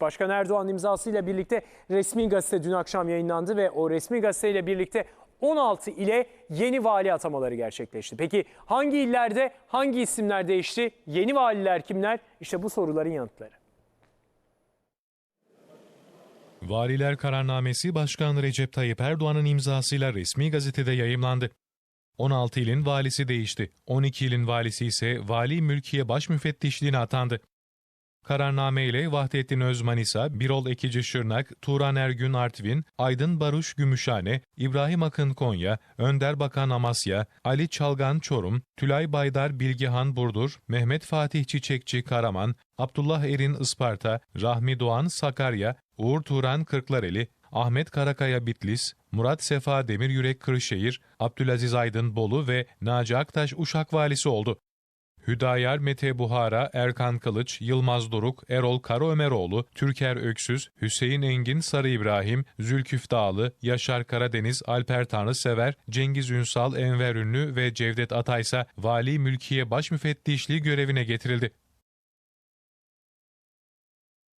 Başkan Erdoğan imzasıyla birlikte resmi gazete dün akşam yayınlandı ve o resmi gazeteyle birlikte 16 ile yeni vali atamaları gerçekleşti. Peki hangi illerde hangi isimler değişti? Yeni valiler kimler? İşte bu soruların yanıtları. Valiler kararnamesi Başkan Recep Tayyip Erdoğan'ın imzasıyla resmi gazetede yayımlandı. 16 ilin valisi değişti. 12 ilin valisi ise Vali Mülkiye Baş Müfettişliğine atandı. Kararname ile Vahdettin Özmanisa, Birol Ekici Şırnak, Turan Ergün Artvin, Aydın Baruş Gümüşhane, İbrahim Akın Konya, Önder Bakan Amasya, Ali Çalgan Çorum, Tülay Baydar Bilgihan Burdur, Mehmet Fatih Çiçekçi Karaman, Abdullah Erin Isparta, Rahmi Doğan Sakarya, Uğur Turan Kırklareli, Ahmet Karakaya Bitlis, Murat Sefa Demiryürek Kırşehir, Abdülaziz Aydın Bolu ve Naci Aktaş Uşak valisi oldu. Hüdayar Mete Buhara, Erkan Kılıç, Yılmaz Doruk, Erol Karaömeroğlu, Türker Öksüz, Hüseyin Engin Sarı İbrahim, Zülküf Dağlı, Yaşar Karadeniz, Alper Tanrısever, Cengiz Ünsal, Enver Ünlü ve Cevdet Ataysa Vali Mülkiye Baş Müfettişliği görevine getirildi.